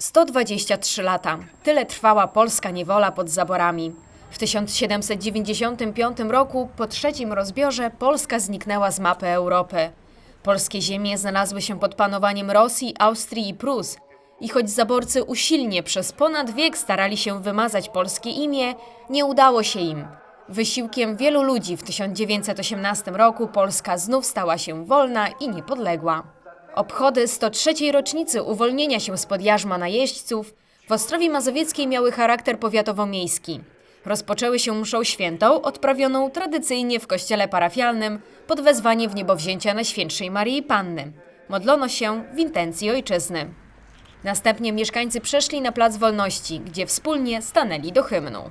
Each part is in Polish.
123 lata. Tyle trwała polska niewola pod zaborami. W 1795 roku, po trzecim rozbiorze, Polska zniknęła z mapy Europy. Polskie ziemie znalazły się pod panowaniem Rosji, Austrii i Prus. I choć zaborcy usilnie przez ponad wiek starali się wymazać polskie imię, nie udało się im. Wysiłkiem wielu ludzi w 1918 roku Polska znów stała się wolna i niepodległa. Obchody 103. rocznicy uwolnienia się spod jarzma najeźdźców w Ostrowi Mazowieckiej miały charakter powiatowo-miejski. Rozpoczęły się mszą świętą, odprawioną tradycyjnie w kościele parafialnym pod wezwanie w niebowzięcia Najświętszej Maryi Panny. Modlono się w intencji ojczyzny. Następnie mieszkańcy przeszli na Plac Wolności, gdzie wspólnie stanęli do hymnu.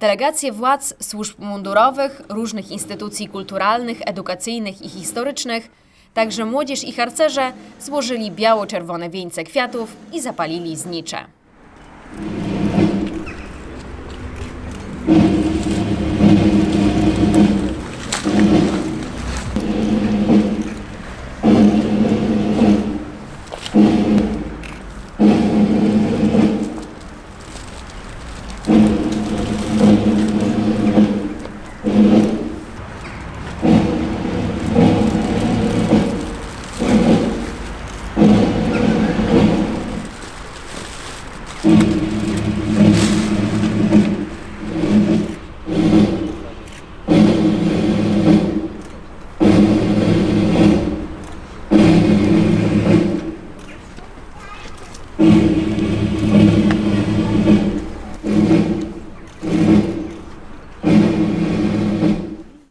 Delegacje władz, służb mundurowych, różnych instytucji kulturalnych, edukacyjnych i historycznych, także młodzież i harcerze złożyli biało-czerwone wieńce kwiatów i zapalili znicze.